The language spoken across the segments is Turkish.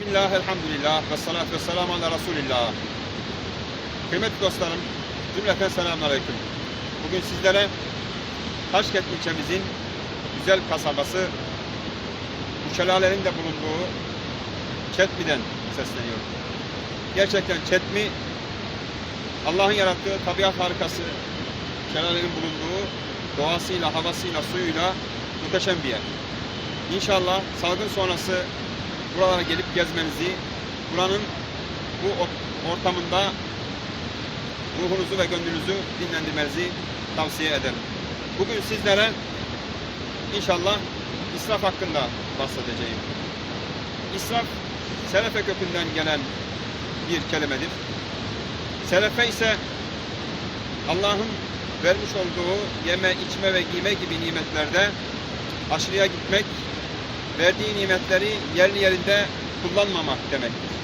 Bismillah, elhamdülillah ve salatu ve selamu ala Resulillah. Kıymetli dostlarım, cümleten selamun aleyküm. Bugün sizlere Taşkent ilçemizin güzel kasabası, bu şelalelerin de bulunduğu Çetmi'den sesleniyorum. Gerçekten Çetmi, Allah'ın yarattığı tabiat harikası, şelalelerin bulunduğu doğasıyla, havasıyla, suyuyla muhteşem bir yer. İnşallah salgın sonrası buralara gelip gezmenizi, buranın bu or- ortamında ruhunuzu ve gönlünüzü dinlendirmenizi tavsiye ederim. Bugün sizlere inşallah israf hakkında bahsedeceğim. İsraf, selefe kökünden gelen bir kelimedir. Selefe ise Allah'ın vermiş olduğu yeme, içme ve giyme gibi nimetlerde aşırıya gitmek, verdiği nimetleri yerli yerinde kullanmamak demektir.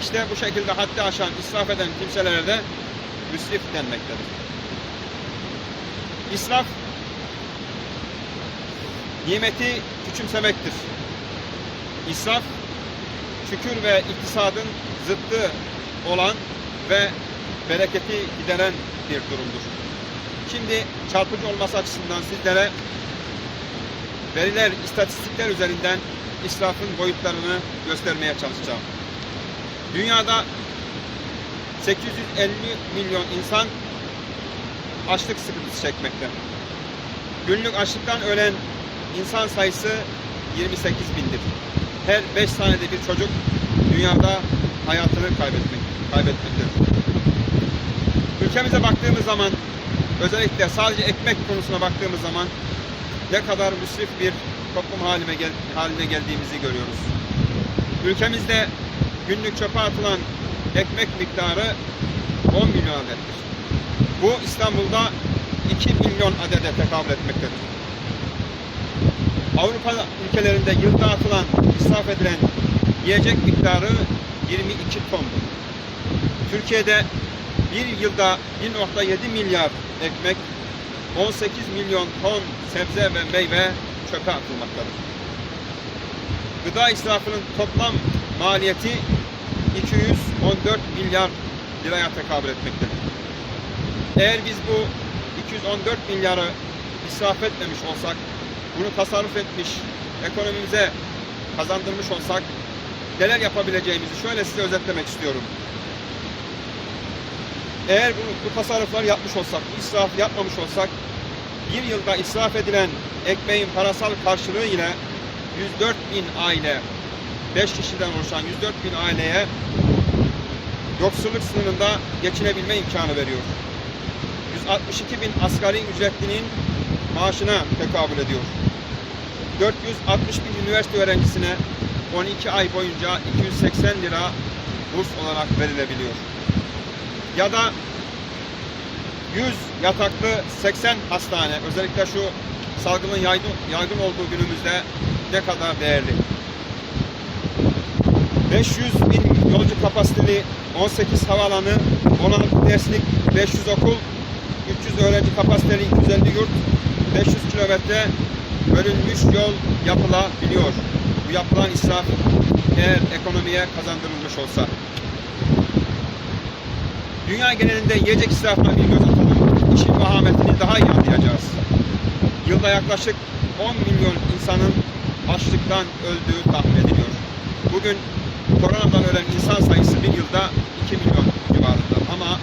İşte bu şekilde haddi aşan, israf eden kimselere de müsrif denmektedir. İsraf, nimeti küçümsemektir. İsraf, şükür ve iktisadın zıttı olan ve bereketi gideren bir durumdur. Şimdi çarpıcı olması açısından sizlere veriler, istatistikler üzerinden israfın boyutlarını göstermeye çalışacağım. Dünyada 850 milyon insan açlık sıkıntısı çekmekte. Günlük açlıktan ölen insan sayısı 28 bindir. Her 5 saniyede bir çocuk dünyada hayatını kaybetmek, kaybetmektedir. Ülkemize baktığımız zaman özellikle sadece ekmek konusuna baktığımız zaman ne kadar müsrif bir toplum haline, gel haline geldiğimizi görüyoruz. Ülkemizde günlük çöpe atılan ekmek miktarı 10 milyon adettir. Bu İstanbul'da 2 milyon adede tekabül etmektedir. Avrupa ülkelerinde yılda atılan, israf edilen yiyecek miktarı 22 tondur. Türkiye'de bir yılda 1.7 milyar ekmek 18 milyon ton sebze ve meyve çöpe atılmaktadır. Gıda israfının toplam maliyeti 214 milyar liraya tekabül etmektedir. Eğer biz bu 214 milyarı israf etmemiş olsak, bunu tasarruf etmiş, ekonomimize kazandırmış olsak neler yapabileceğimizi şöyle size özetlemek istiyorum. Eğer bu, bu tasarrufları yapmış olsak, bu israfı yapmamış olsak, bir yılda israf edilen ekmeğin parasal karşılığı ile 104 bin aile, 5 kişiden oluşan 104 bin aileye yoksulluk sınırında geçinebilme imkanı veriyor. 162 bin asgari ücretlinin maaşına tekabül ediyor. 460 bin üniversite öğrencisine 12 ay boyunca 280 lira burs olarak verilebiliyor. Ya da 100 yataklı 80 hastane, özellikle şu salgının yaygın, yaygın olduğu günümüzde ne kadar değerli. 500 bin yolcu kapasiteli 18 havaalanı, 16 derslik 500 okul, 300 öğrenci kapasiteli 250 yurt, 500 kilometre bölünmüş yol yapılabiliyor. Bu yapılan israf eğer ekonomiye kazandırılmış olsa. Dünya genelinde yiyecek israfına bir göz atalım. İşin vahametini daha iyi anlayacağız. Yılda yaklaşık 10 milyon insanın açlıktan öldüğü tahmin ediliyor. Bugün koronadan ölen insan sayısı bir yılda 2 milyon civarında. Ama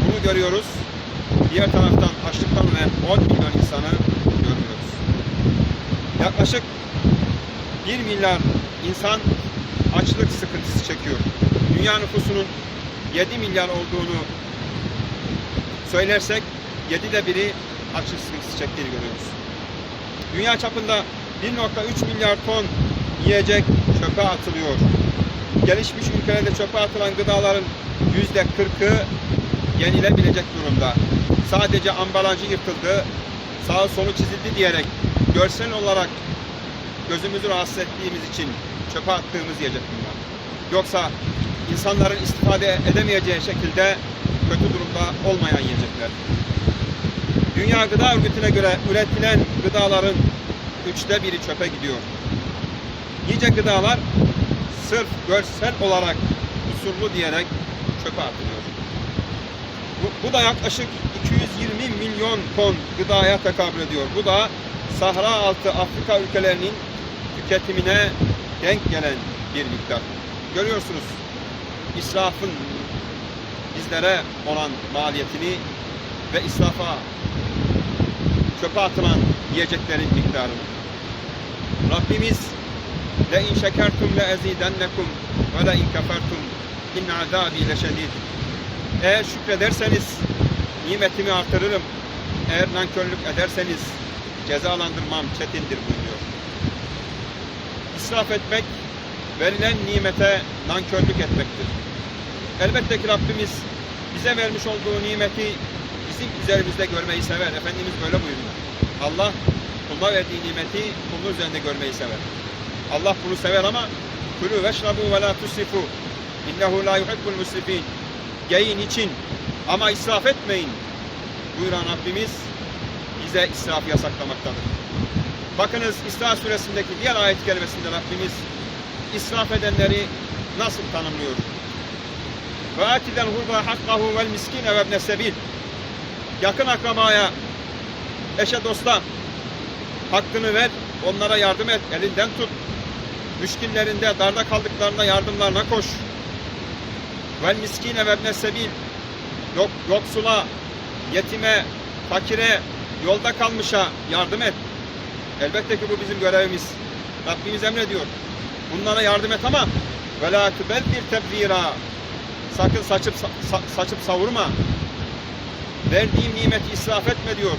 bunu görüyoruz. Diğer taraftan açlıktan ölen 10 milyon insanı görmüyoruz. Yaklaşık 1 milyar insan açlık sıkıntısı çekiyor. Dünya nüfusunun 7 milyar olduğunu söylersek 7'de biri açlık sıkıntısı çektiğini görüyoruz. Dünya çapında 1.3 milyar ton yiyecek çöpe atılıyor. Gelişmiş ülkelerde çöpe atılan gıdaların %40'ı yenilebilecek durumda. Sadece ambalajı yırtıldı, sağı solu çizildi diyerek görsel olarak gözümüzü rahatsız ettiğimiz için çöpe attığımız yiyecek bunlar. Yoksa insanların istifade edemeyeceği şekilde kötü durumda olmayan yiyecekler. Dünya Gıda Örgütü'ne göre üretilen gıdaların üçte biri çöpe gidiyor. Yiyecek gıdalar sırf görsel olarak kusurlu diyerek çöpe atılıyor. Bu, bu da yaklaşık 220 milyon ton gıdaya tekabül ediyor. Bu da Sahra altı Afrika ülkelerinin tüketimine denk gelen bir miktar. Görüyorsunuz israfın bizlere olan maliyetini ve israfa çöpe atılan yiyeceklerin miktarını. Rabbimiz le in şekertum le ezidennekum ve le in kefertum inne azabi leşedid. Eğer şükrederseniz nimetimi artırırım. Eğer nankörlük ederseniz cezalandırmam çetindir buyuruyor. İsraf etmek verilen nimete nankörlük etmektir. Elbette ki Rabbimiz bize vermiş olduğu nimeti bizim üzerimizde görmeyi sever. Efendimiz böyle buyuruyor. Allah kuluna verdiği nimeti kulun üzerinde görmeyi sever. Allah bunu sever ama kulü veşrabu ve la tusrifu innehu la yuhibbul musrifin Yiyin için ama israf etmeyin buyuran Rabbimiz bize israfı yasaklamaktadır. Bakınız İsra suresindeki diğer ayet kelimesinde Rabbimiz israf edenleri nasıl tanımlıyor? Ve atidel hurba hakkahu vel miskine ve ibne sebil. Yakın akrabaya, eşe dosta hakkını ver, onlara yardım et, elinden tut. Müşkillerinde, darda kaldıklarında yardımlarına koş. Vel miskine ve ibne sebil. Yok, yoksula, yetime, fakire, yolda kalmışa yardım et. Elbette ki bu bizim görevimiz. Rabbimiz emrediyor. Bunlara yardım et ama ve la tubeldir tebzira. Sakın saçıp sa- saçıp savurma. Verdiğim nimeti israf etme diyor.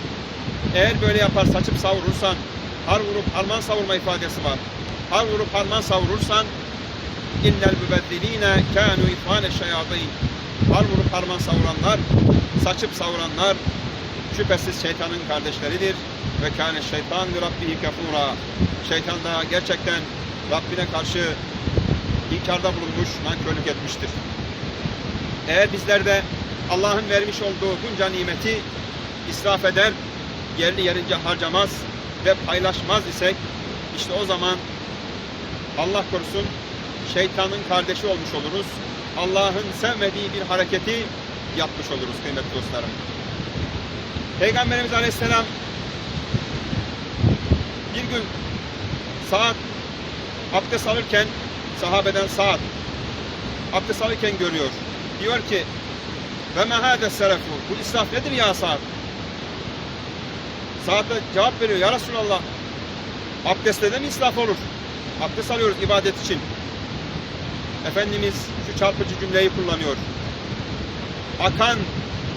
Eğer böyle yapar saçıp savurursan har vurup harman savurma ifadesi var. Har vurup harman savurursan innel mübeddiline kânu ihvâne şeyâdîn. Har vurup harman savuranlar, saçıp savuranlar şüphesiz şeytanın kardeşleridir. Ve kâne şeytan rabbihi kefûrâ. Şeytan da gerçekten Rabbine karşı inkarda bulunmuş, nankörlük etmiştir. Eğer bizler de Allah'ın vermiş olduğu bunca nimeti israf eder, yerli yerince harcamaz ve paylaşmaz isek, işte o zaman Allah korusun şeytanın kardeşi olmuş oluruz. Allah'ın sevmediği bir hareketi yapmış oluruz kıymetli dostlarım. Peygamberimiz Aleyhisselam bir gün saat abdest alırken sahabeden saat abdest alırken görüyor. Diyor ki ve mehâde serefu bu israf nedir ya saat? Saate cevap veriyor ya Resulallah abdestte de mi israf olur? Abdest alıyoruz ibadet için. Efendimiz şu çarpıcı cümleyi kullanıyor. Akan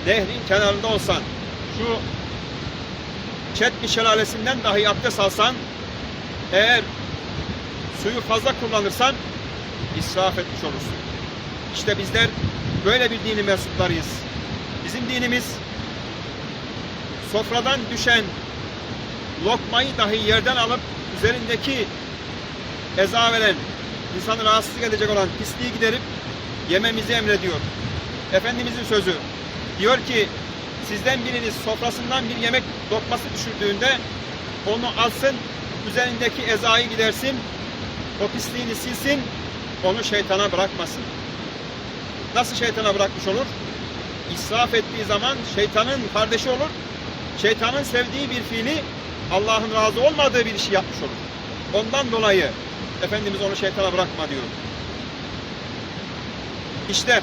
nehrin kenarında olsan, şu Çetmi şelalesinden dahi abdest alsan, eğer suyu fazla kullanırsan israf etmiş olursun. İşte bizler böyle bir dini mensuplarıyız. Bizim dinimiz sofradan düşen lokmayı dahi yerden alıp üzerindeki eza veren, insanı rahatsızlık edecek olan pisliği giderip yememizi emrediyor. Efendimizin sözü diyor ki sizden biriniz sofrasından bir yemek lokması düşürdüğünde onu alsın, üzerindeki ezayı gidersin, o pisliğini silsin, onu şeytana bırakmasın. Nasıl şeytana bırakmış olur? İsraf ettiği zaman şeytanın kardeşi olur. Şeytanın sevdiği bir fiili Allah'ın razı olmadığı bir işi yapmış olur. Ondan dolayı Efendimiz onu şeytana bırakma diyor. İşte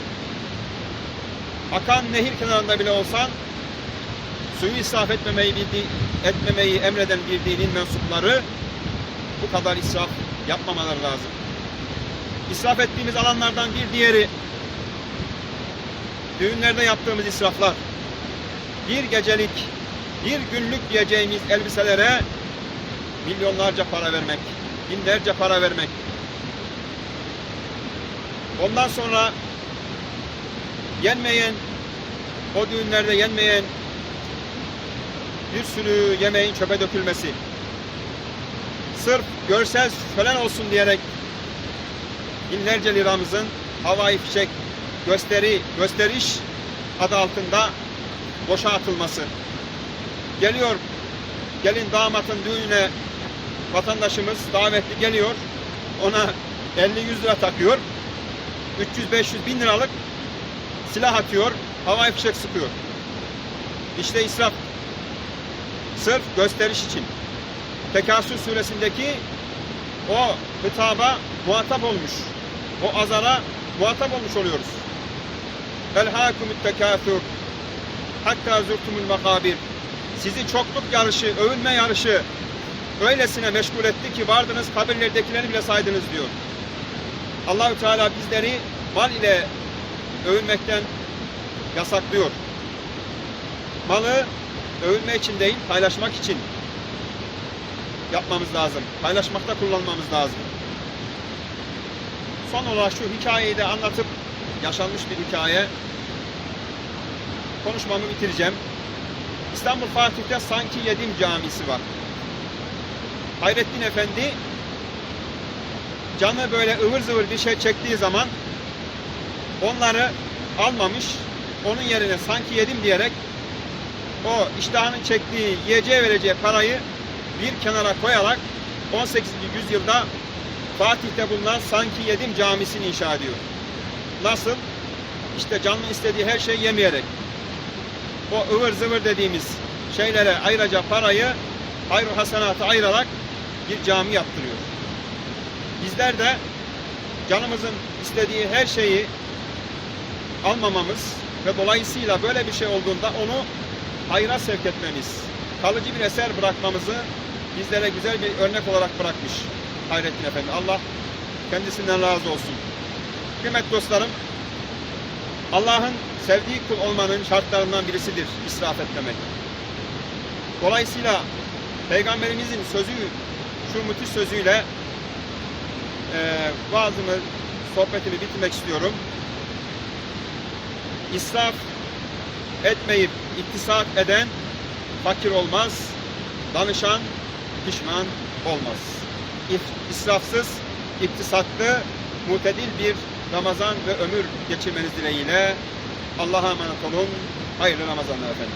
akan nehir kenarında bile olsan suyu israf etmemeyi etmemeyi emreden bir dinin mensupları bu kadar israf yapmamaları lazım. İsraf ettiğimiz alanlardan bir diğeri düğünlerde yaptığımız israflar. Bir gecelik, bir günlük giyeceğimiz elbiselere milyonlarca para vermek, binlerce para vermek. Ondan sonra yenmeyen, o düğünlerde yenmeyen bir sürü yemeğin çöpe dökülmesi. Sırf görsel şölen olsun diyerek binlerce liramızın havai fişek gösteri, gösteriş adı altında boşa atılması. Geliyor, gelin damatın düğününe vatandaşımız davetli geliyor. Ona 50-100 lira takıyor. 300-500 bin liralık silah atıyor. Havai fişek sıkıyor. İşte israf. Sırf gösteriş için. Tekasür suresindeki o hitaba muhatap olmuş. O azara muhatap olmuş oluyoruz. Elhâkumut tekâthür hatta zurtumul makabir. Sizi çokluk yarışı, övünme yarışı öylesine meşgul etti ki vardınız kabirlerdekileri bile saydınız diyor. Allahü Teala bizleri mal ile övünmekten yasaklıyor. Malı övünme için değil, paylaşmak için yapmamız lazım. Paylaşmakta kullanmamız lazım. Son olarak şu hikayeyi de anlatıp yaşanmış bir hikaye konuşmamı bitireceğim. İstanbul Fatih'te Sanki Yedim Camisi var. Hayrettin Efendi canı böyle ıvır zıvır bir şey çektiği zaman onları almamış, onun yerine sanki yedim diyerek o iştahının çektiği, yiyeceğe vereceği parayı bir kenara koyarak 18. yüzyılda Fatih'te bulunan Sanki Yedim Camisi'ni inşa ediyor. Nasıl? İşte canlı istediği her şeyi yemeyerek. O ıvır zıvır dediğimiz şeylere ayıracak parayı hayır hasenatı ayırarak bir cami yaptırıyor. Bizler de canımızın istediği her şeyi almamamız ve dolayısıyla böyle bir şey olduğunda onu hayra sevk etmemiz, kalıcı bir eser bırakmamızı bizlere güzel bir örnek olarak bırakmış Hayrettin Efendi. Allah kendisinden razı olsun. Kıymetli dostlarım, Allah'ın sevdiği kul olmanın şartlarından birisidir israf etmemek. Dolayısıyla Peygamberimizin sözü, şu müthiş sözüyle e, vaazımı, sohbetimi bitirmek istiyorum. İsraf etmeyip iktisat eden fakir olmaz, danışan pişman olmaz. İsrafsız, iktisatlı, mutedil bir Ramazan ve ömür geçirmeniz dileğiyle Allah'a emanet olun. Hayırlı Ramazanlar efendim.